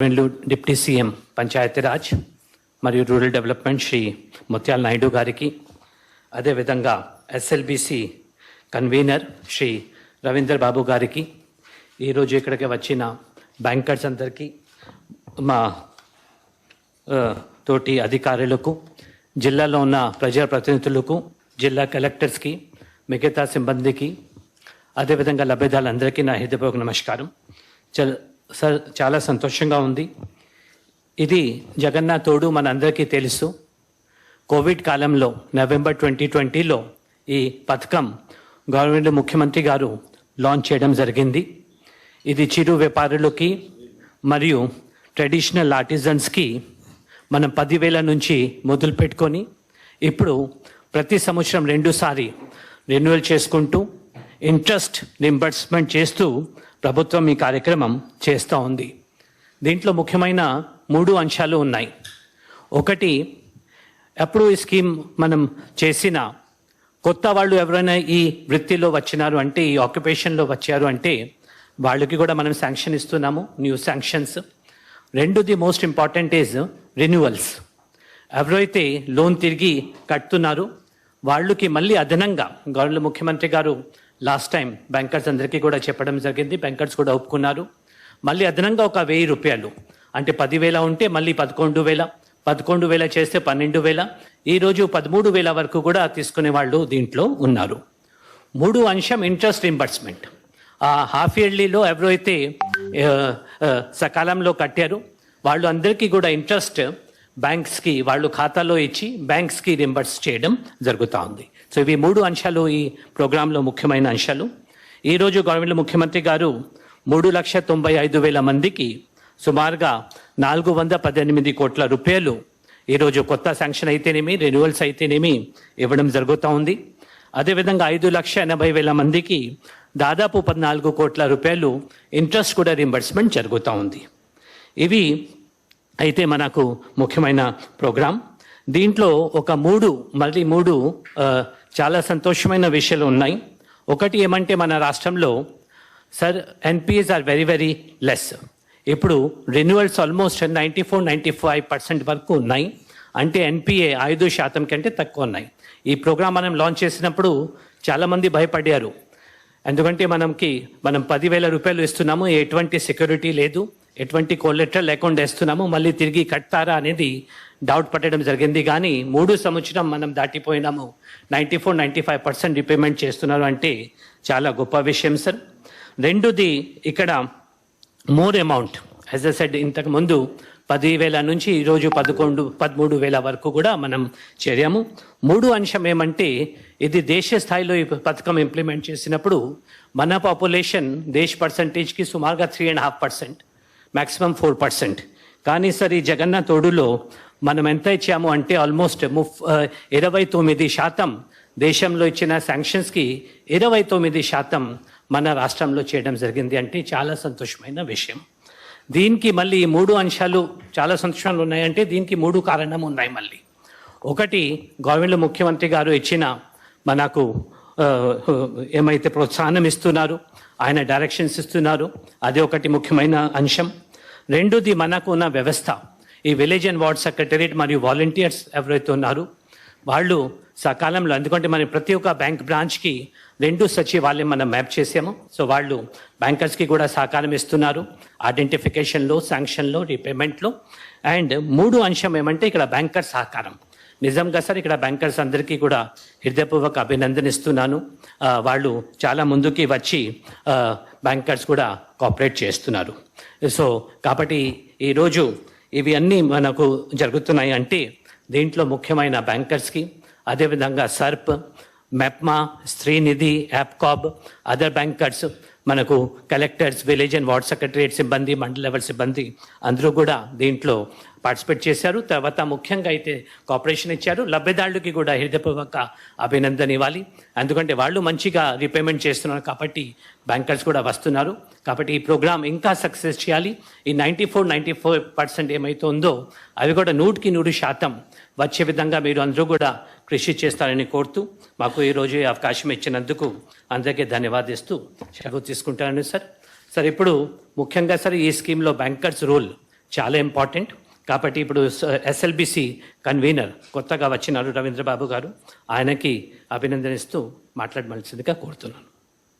వెన్లు deputy CM Panchayati Raj మరియు rural development Shri ముత్యాల నాయుడు గారికి అదేవిధంగా ఎస్ఎల్బిసి కన్వీనర్ శ్రీ రవీందర్ బాబు గారికి ఈరోజు ఇక్కడికి వచ్చిన బ్యాంకర్స్ అందరికీ మా తోటి అధికారులకు జిల్లాలో ఉన్న ప్రజాప్రతినిధులకు జిల్లా కలెక్టర్స్కి మిగతా సిబ్బందికి అదేవిధంగా లబ్ధిదారులందరికీ నా హృదయపూర్వక నమస్కారం. చల్ సార్ చాలా సంతోషంగా ఉంది. ఇది జగన్నాథ్ తోడు మనందరికీ తెలుసు. కోవిడ్ కాలంలో నవంబర్ ట్వంటీ ట్వంటీలో ఈ పథకం గవర్నమెంట్ ముఖ్యమంత్రి గారు లాంచ్ చేయడం జరిగింది. ఇది చిరు వ్యాపారులకి మరియు ట్రెడిషనల్ ఆర్టిజన్స్కి మనం పదివేల నుంచి మొదలు పెట్టుకొని ఇప్పుడు ప్రతి సంవత్సరం రెండుసారి రెన్యువల్ చేసుకుంటూ ఇంట్రెస్ట్ రింబర్స్మెంట్ చేస్తూ ప్రభుత్వం ఈ కార్యక్రమం చేస్తూ ఉంది. దీంట్లో ముఖ్యమైన మూడు అంశాలు ఉన్నాయి. ఒకటి ఎప్పుడు ఈ స్కీమ్ మనం చేసిన కొత్త వాళ్ళు ఎవరైనా ఈ వృత్తిలో వచ్చినారు అంటే ఈ ఆక్యుపేషన్లో వచ్చారు అంటే వాళ్ళకి కూడా మనం శాంక్షన్ ఇస్తున్నాము న్యూ శాంక్షన్స్. రెండు the most important is renewals. ఎవరైతే లోన్ తిరిగి కడుతున్నారు వాళ్ళకి మళ్ళీ అదనంగా గవర్నమెంట్ ముఖ్యమంత్రి గారు లాస్ట్ టైం బ్యాంకర్స్ అందరికీ కూడా చెప్పడం జరిగింది. బ్యాంకర్స్ కూడా ఒప్పుకున్నారు. మళ్ళీ అదనంగా ఒక వెయ్యి రూపాయలు. అంటే పదివేల ఉంటే మళ్ళీ పదకొండు వేల. పదకొండు వేల చేస్తే పన్నెండు వేల. ఈరోజు పదమూడు వేల వరకు కూడా తీసుకునే వాళ్ళు దీంట్లో ఉన్నారు. మూడు అంశం ఇంట్రెస్ట్ రింబర్స్మెంట్ ఆ హాఫ్ ఇయర్లీలో ఎవరైతే సకాలంలో కట్టారు వాళ్ళు అందరికీ కూడా ఇంట్రెస్ట్ బ్యాంక్స్కి వాళ్ళు ఖాతాలో ఇచ్చి బ్యాంక్స్కి రింబర్స్ చేయడం జరుగుతూ ఉంది. సో ఇవి మూడు అంశాలు ఈ ప్రోగ్రాంలో ముఖ్యమైన అంశాలు. ఈరోజు గవర్నమెంట్ ముఖ్యమంత్రి గారు మూడు లక్ష తొంభై ఐదు వేల మందికి సుమారుగా నాలుగు వంద పద్దెనిమిది కోట్ల రూపాయలు ఈరోజు కొత్త శాంక్షన్ అయితేనేమి రెన్యువల్స్ అయితేనేమి ఇవ్వడం జరుగుతూ ఉంది. అదేవిధంగా ఐదు లక్ష ఎనభై వేల మందికి దాదాపు పద్నాలుగు కోట్ల రూపాయలు ఇంట్రెస్ట్ కూడా రింబర్స్మెంట్ జరుగుతూ ఉంది. ఇవి అయితే మనకు ముఖ్యమైన ప్రోగ్రాం. దీంట్లో ఒక మూడు మళ్ళీ మూడు చాలా సంతోషమైన విషయాలు ఉన్నాయి. ఒకటి ఏమంటే మన రాష్ట్రంలో sir NPS are very very less ఇప్పుడు renewals almost ninety four ninety five percent వరకు ఉన్నాయి. అంటే ఎన్పిఏ ఐదు శాతం కంటే తక్కువ ఉన్నాయి. ఈ ప్రోగ్రాం మనం లాంచ్ చేసినప్పుడు చాలామంది భయపడ్డారు. ఎందుకంటే మనకి మనం పదివేల రూపాయలు ఇస్తున్నాము ఎటువంటి సెక్యూరిటీ లేదు. ఎటువంటి కొలెటర్ లేకుండా వేస్తున్నాము మళ్ళీ తిరిగి కట్టారా అనేది డౌట్ పట్టడం జరిగింది. కానీ మూడు సంవత్సరం మనం దాటిపోయినాము. Ninety four ninety five percent repayment చేస్తున్నారు అంటే చాలా గొప్ప విషయం సార్ రెండుది ఇక్కడ more amount as I said ఇంతకు ముందు పదివేల నుంచి ఈరోజు పదకొండు పదమూడు వేల వరకు కూడా మనం చేరాము. మూడు అంశం ఏమంటే ఇది దేశ స్థాయిలో ఈ పథకం ఇంప్లిమెంట్ చేసినప్పుడు మన పాపులేషన్ దేశ పర్సంటేజ్కి సుమారుగా three and half percent maximum four percent. కానీ సార్ ఈ జగన్నాథ్ తోడులో మనం ఎంత ఇచ్చాము అంటే ఆల్మోస్ట్ ముఫ్ ఇరవై తొమ్మిది శాతం దేశంలో ఇచ్చిన శాంక్షన్స్కి ఇరవై తొమ్మిది శాతం మన రాష్ట్రంలో చేయడం జరిగింది అంటే చాలా సంతోషమైన విషయం. దీనికి మళ్ళీ ఈ మూడు అంశాలు చాలా సంతోషాలు ఉన్నాయంటే దీనికి మూడు కారణం ఉన్నాయి మళ్ళీ. ఒకటి గవర్నమెంట్ ముఖ్యమంత్రి గారు ఇచ్చిన మనకు ఏమైతే ప్రోత్సాహనం ఇస్తున్నారు ఆయన డైరెక్షన్స్ ఇస్తున్నారు అది ఒకటి ముఖ్యమైన అంశం. రెండోది మనకు ఉన్న వ్యవస్థ. ఈ విలేజ్ అండ్ వార్డ్ సెక్రటరియట్ మరియు వాలంటీర్స్ ఎవరైతే ఉన్నారు వాళ్ళు సకాలంలో ఎందుకంటే మనం ప్రతి ఒక్క బ్యాంక్ బ్రాంచ్కి రెండు సచివాలయం మనం మ్యాప్ చేసాము. సో వాళ్ళు బ్యాంకర్స్కి కూడా సహకారం ఇస్తున్నారు. ఐడెంటిఫికేషన్లో శాంక్షన్లో రీపేమెంట్లో అండ్ మూడు అంశం ఏమంటే ఇక్కడ బ్యాంకర్ సహకారం. నిజంగా సార్ ఇక్కడ బ్యాంకర్స్ అందరికీ కూడా హృదయపూర్వక అభినందనిస్తున్నాను. వాళ్ళు చాలా ముందుకి వచ్చి బ్యాంకర్స్ కూడా కోఆపరేట్ చేస్తున్నారు. సో కాబట్టి ఈరోజు ఇవి అన్నీ మనకు జరుగుతున్నాయి అంటే దీంట్లో ముఖ్యమైన బ్యాంకర్స్కి అదేవిధంగా SERP MEPMA Srinidhi APCOB other bankers మనకు collectors village and ward secretariat సిబ్బంది మండల లెవెల్ సిబ్బంది అందరూ కూడా దీంట్లో పార్టిసిపేట్ చేశారు. తర్వాత ముఖ్యంగా అయితే కోఆపరేషన్ ఇచ్చారు. లబ్ధిదారులకి కూడా హృదయపూర్వక అభినందన ఇవ్వాలి ఎందుకంటే వాళ్ళు మంచిగా రీపేమెంట్ చేస్తున్నారు కాబట్టి బ్యాంకర్స్ కూడా వస్తున్నారు. కాబట్టి ఈ ప్రోగ్రామ్ ఇంకా సక్సెస్ చేయాలి. ఈ ninety four ninety four percent ఏమైతుందో ఉందో అవి కూడా నూటికి నూరు శాతం వచ్చే విధంగా మీరు అందరూ కూడా కృషి చేస్తారని కోరుతూ మాకు ఈరోజు ఈ అవకాశం ఇచ్చినందుకు అందరికీ ధన్యవాదిస్తూ సెలవు తీసుకుంటాను సార్. సార్ ఇప్పుడు ముఖ్యంగా సార్ ఈ స్కీమ్లో బ్యాంకర్స్ రోల్ చాలా ఇంపార్టెంట్ కాబట్టి ఇప్పుడు ఎస్ఎల్బిసి కన్వీనర్ కొత్తగా వచ్చినారు రవీంద్రబాబు గారు ఆయనకి అభినందనిస్తూ మాట్లాడవలసిందిగా కోరుతున్నాను.